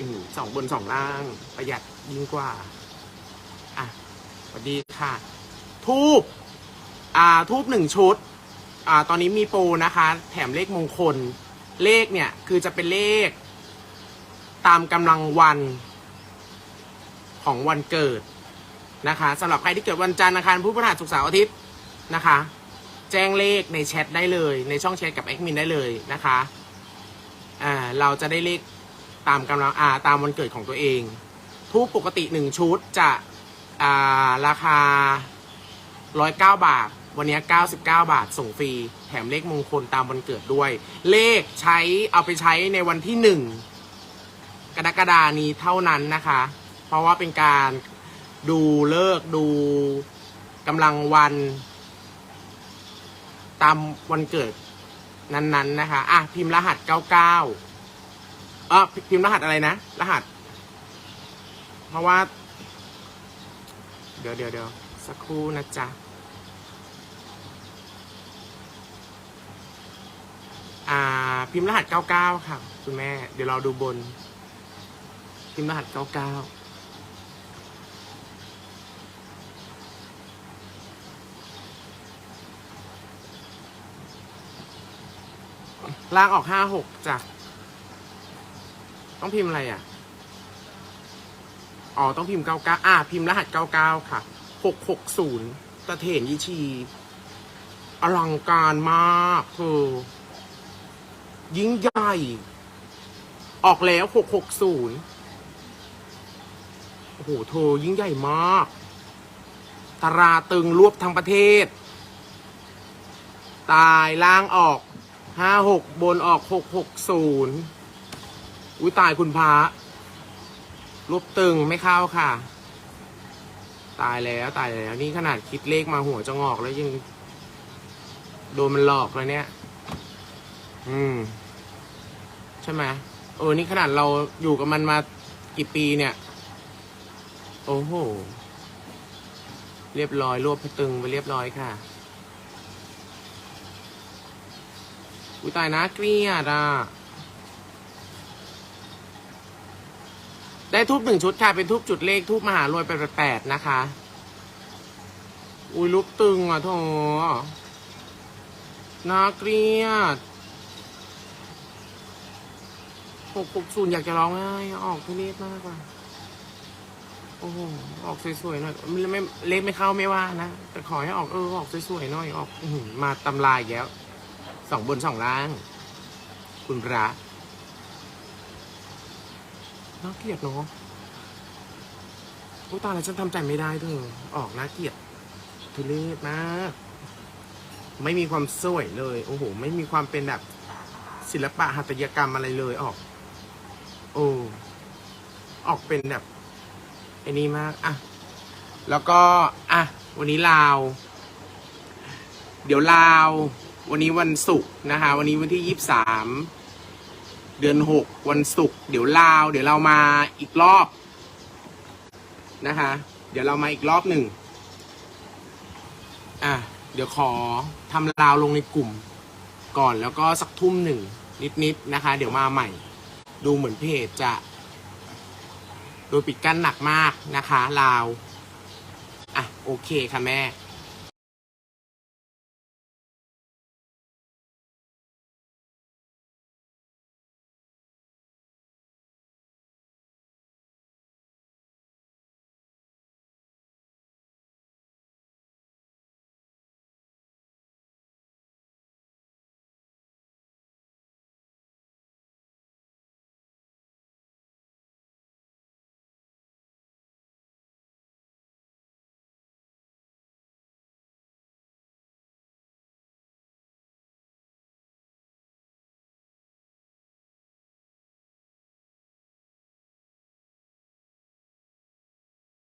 อืมสองบนสองล่าง ประหยัดยิ่งกว่า อะสวัสดีค่ะ ทูบอ่า ทูบหนึ่งชุด อ่า ตอนนี้มีโปรนะคะ แถมเลขมงคล เลขเนี่ย คือจะเป็นเลข ตามกำลังวันของวันเกิดนะคะสำหรับใครที่เกิดวันจันทร์อังคารพุธพฤหัสศุกร์เสาร์อาทิตย์นะคะ แจ้งเลขในแชทได้เลย ในช่องแชทกับแอดมินได้เลยนะคะอ่าเราจะได้เลข ตามกำลังอ่าตามวันเกิดของตัวเองทุกปกติหนึ่งชุดจะอ่าราคา109บาท วันนี้ 99 บาท ส่งฟรี แถมเลขมงคลตามวันเกิดด้วย เลขใช้เอาไปใช้ในวันที่1กรกฎานี้เท่านั้นนะคะ เพราะว่าเป็นการดูเลิกดูกำลังวัน ตามวันเกิดนั้นๆนะคะ อะ พิมพ์รหัส 99เออพิมพ์รหัสอะไรนะ รหัส เพราะว่า เดี๋ยวเดี๋ยวเดี๋ยวสักครู่นะจ๊ะ อ่า พิมพ์รหัส 99 ค่ะ คุณแม่ เดี๋ยวเราดูบน พิมพ์รหัส 99ล่างออกห้าหกจ้ะ ต้องพิมพ์อะไรอะ อ๋อ ต้องพิมพ์เก้าเก้าอ่า พิมพ์รหัสเก้าเก้าค่ะหกหกศูนย์ตะเถนยีชี อลังการมากเธอยิ่งใหญ่ ออกแล้วหกหกศูนย์โอ้โหเธอยิ่งใหญ่มากตราตึงรวบทั้งประเทศ ตายล่างออกห้าหกบนออกหกหกศูนย์ อุ้ยตายคุณพระรูปตึงไม่เข้าค่ะ ตายแล้วตายแล้ว นี่ขนาดคิดเลขมาหัวจะงอกแล้วยังโดนมันหลอกเลยเนี่ย อืม ใช่ไหมเออนี่ขนาดเราอยู่กับมันมากี่ปีเนี่ย โอ้โห เรียบร้อยรวบพตึงไปเรียบร้อยค่ะ อุ้ยตายนะเกลียดอะ ได้ทูบหนึ่งชุดค่ะ เป็นทูบจุดเลขทูบมหารวยแปดแปดนะคะ อุ้ยรูปตึงอะโถน่าเกลียดหกหกศูนย์อยากจะร้องไห้ออกทุเรศมากว่าโอ้โหออกสวยๆหน่อยไม่ไม่เล็กไม่เข้าไม่ว่านะ แต่ขอให้ออกเออออกสวยๆหน่อยออกอมาตำลายแล้วสองบนสองล่าง คุณพระ น่าเกลียดเนาะโอ้ตายแล้วฉันทำใจไม่ได้เธอออกน่าเกลียดทุเรศมาก ไม่มีความสวยเลย โอ้โห ไม่มีความเป็นแบบศิลปะหัตถกรรมอะไรเลยออก โอ้ออกเป็นแบบไอ้นี่มากอะแล้วก็อะวันนี้ลาว เดี๋ยวลาว วันนี้วันศุกร์นะคะ วันนี้วันที่ยี่สาม เดือนหกวันศุกร์เดี๋ยวลาว เดี๋ยวเรามาอีกรอบนะคะ เดี๋ยวเรามาอีกรอบหนึ่งอะเดี๋ยวขอทำลาวลงในกลุ่ม ก่อนแล้วก็สักทุ่มหนึ่งนิดๆนะคะ เดี๋ยวมาใหม่ ดูเหมือนเพจจะ โดยปิดกั้นหนักมากนะคะลาว อะ โอเคค่ะแม่